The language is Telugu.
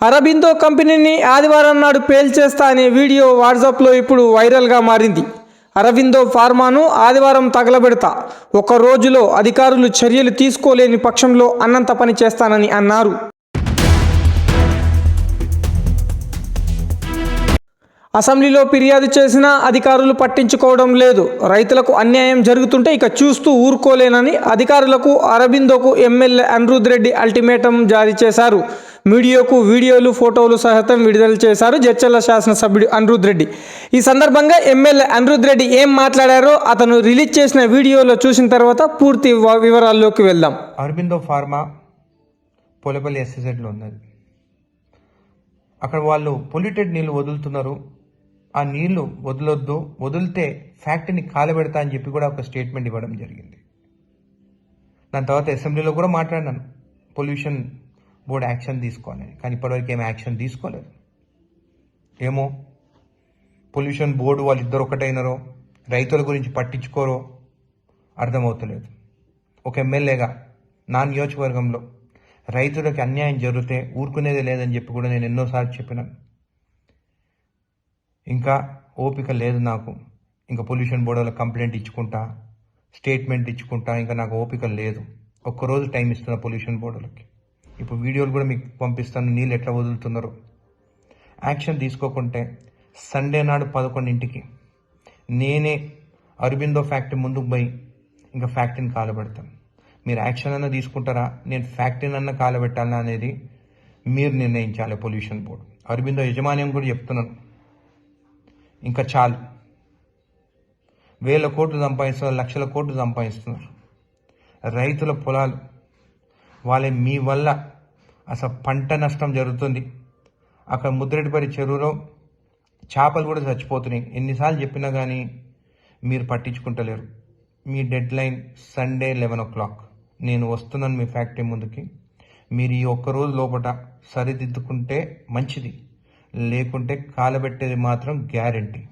అరబిందో కంపెనీని ఆదివారం నాడు పేల్చేస్తా అనే వీడియో వాట్సాప్లో ఇప్పుడు వైరల్గా మారింది. అరవిందో ఫార్మాను ఆదివారం తగలబెడతా. ఒక రోజులో అధికారులు చర్యలు తీసుకోలేని పక్షంలో అన్నంత పని చేస్తానని అన్నారు. అసెంబ్లీలో ఫిర్యాదు చేసినా అధికారులు పట్టించుకోవడం లేదు. రైతులకు అన్యాయం జరుగుతుంటే ఇక చూస్తూ ఊరుకోలేనని అధికారులకు అరబిందోకు ఎమ్మెల్యే అనిరుద్ రెడ్డి అల్టిమేటం జారీ చేశారు. మీడియాకు వీడియోలు ఫోటోలు సహితం విడుదల చేశారు జడ్చర్ల శాసనసభ్యుడు అనిరుద్ రెడ్డి. ఈ సందర్భంగా ఎమ్మెల్యే అనిరుద్ రెడ్డి ఏం మాట్లాడారో అతను రిలీజ్ చేసిన వీడియోలో చూసిన తర్వాత పూర్తి వివరాల్లోకి వెళ్దాం. అరబిందో ఫార్మా పొలపల్లి ఎస్ఎస్ఎడ్లో ఉన్నది అక్కడ వాళ్ళు పొల్యూటెడ్ నీళ్ళు వదులుతున్నారు. ఆ నీళ్ళు వదలొద్దు వదిలితే ఫ్యాక్టరీని కాలబెడతా అని చెప్పి కూడా ఒక స్టేట్మెంట్ ఇవ్వడం జరిగింది. దాని తర్వాత అసెంబ్లీలో కూడా మాట్లాడినాను. పొల్యూషన్ బోర్డు యాక్షన్ తీసుకోవాలి కానీ ఇప్పటివరకు ఏం యాక్షన్ తీసుకోలేదు. ఏమో? పొల్యూషన్ బోర్డు వాళ్ళు ఇద్దరు ఒకటైనరో? రైతుల గురించి పట్టించుకోరో? అర్థమవుతలేదు. ఒక ఎమ్మెల్యేగా నా నియోజకవర్గంలో రైతులకి అన్యాయం జరిగితే ఊరుకునేది లేదని చెప్పి కూడా నేను ఎన్నోసార్లు చెప్పినాను ఇంకా ఓపిక లేదు నాకు. ఇంకా పొల్యూషన్ బోర్డులో కంప్లైంట్ ఇచ్చుకుంటా స్టేట్మెంట్ ఇచ్చుకుంటా ఇంకా నాకు ఓపిక లేదు. ఒక్కరోజు టైం ఇస్తున్నా పొల్యూషన్ బోర్డులకి ఇప్పుడు వీడియోలు కూడా మీకు పంపిస్తాను. నీళ్ళు ఎట్లా వదులుతున్నారు? యాక్షన్ తీసుకోకుంటే సండే నాడు పదకొండింటికి నేనే అరబిందో ఫ్యాక్టరీ ముందుకు పోయి ఇంకా ఫ్యాక్టరీని కాలబెడతాను. మీరు యాక్షన్ అన్న తీసుకుంటారా? నేను ఫ్యాక్టరీని అన్న కాలబెట్టాలా అనేది మీరు నిర్ణయించాలి పొల్యూషన్ బోర్డు. అరబిందో యజమాన్యం కూడా చెప్తున్నాను. ఇంకా చాలు. వేల కోట్లు సంపాదిస్తున్నారు లక్షల కోట్లు సంపాదిస్తున్నారు. రైతుల పొలాలు వాళ్ళ మీ వల్ల అసలు పంట నష్టం జరుగుతుంది. అక్కడ ముద్రెడ్డిపల్లి చెరువులో చేపలు కూడా చచ్చిపోతున్నాయి. ఎన్నిసార్లు చెప్పినా కానీ మీరు పట్టించుకుంటలేరు. మీ deadline Sunday eleven o'clock. నేను వస్తున్నాను మీ ఫ్యాక్టరీ ముందుకి. మీరు ఈ ఒక్క రోజు లోపల సరిదిద్దుకుంటే మంచిది. లేకుంటే కాలబెట్టేది మాత్రం గ్యారంటీ.